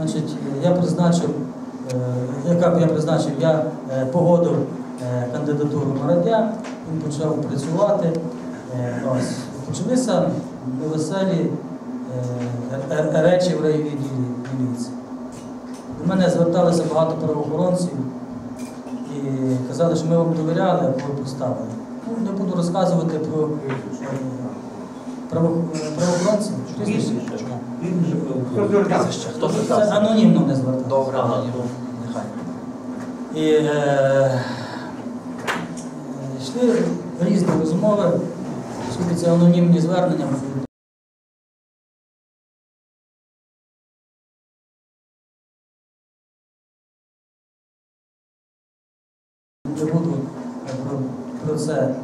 Значить, я призначив, е, яка я призначив, я е, погодив е, кандидатуру Мародя, він почав працювати. Ось. Почалися невеселі речі в райвідділі міліції. До мене зверталися багато правоохоронців і казали, що ми вам довіряли, а ви поставили. Ну, не буду розказувати про е, право- правоохоронців. Прізвище. Хто звертався? Це анонімно не зверталися. Добре, анонімно. Нехай. І е, йшли різні розмови, це анонімні звернення. Не буду про, це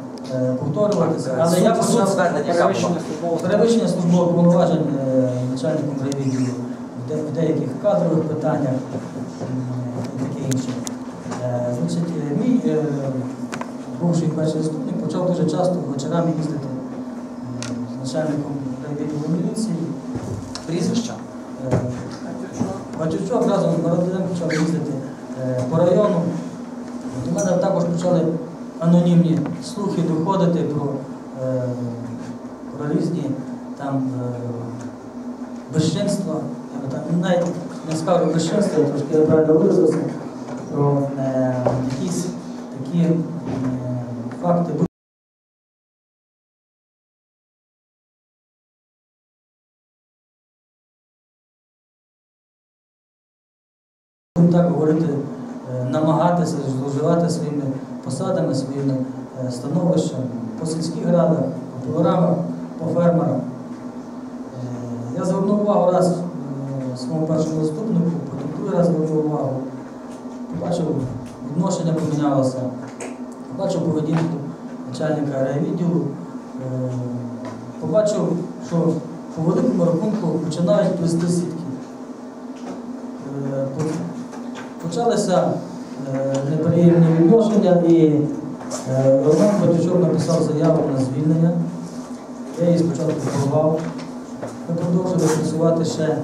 повторюватися, але я була? перевищення службових повноважень е, начальником райвідділу в деяких кадрових питаннях і таке інше. Е, Значить, е, мій е, бувший перший заступник почав дуже часто вечорами їздити е, з начальником райвідділу міліції. Прізвище. Е, Батючок разом з Бородиним почав їздити е, по району. До мене також почали анонімні слухи доходити про, е, про різні там е, безчинства. Я так навіть не скажу безчинства, трошки правильно виразився, про е, якісь такі е, факти. Так говорити, е, намагатися зловживати своїми посадами, своїми е, становищами по сільських радах, по пилорамах, по фермерах. Е, Я звернув увагу раз е, своєму першому заступнику, потім другий раз звернув увагу. Побачив, відношення помінялося, побачив поведінку начальника райвідділу, побачив, що по великому рахунку починають плести сітки. Почалися неприємні відношення і е, Роман Батючок написав заяву на звільнення. Я її спочатку порвав. Ми продовжили працювати ще е,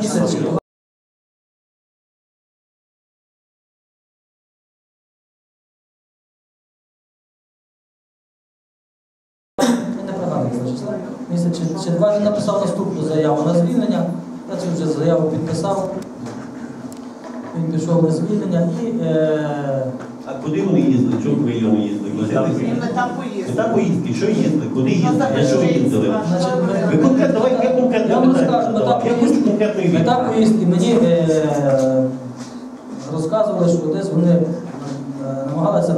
місяць. Місяць чи два він написав наступну заяву на звільнення. Я цю вже заяву підписав. Він пішов на звільнення і е, А куди вони їздили? Чому в райони їздили? Мета поїздки. Мета поїздки, що їздили? Куди їздили? На що їздили? Ви конкретно, давай, я конкретно Я вам розкажу, мета поїздки. мета поїздки мені е, розказували, що десь вони е, намагалися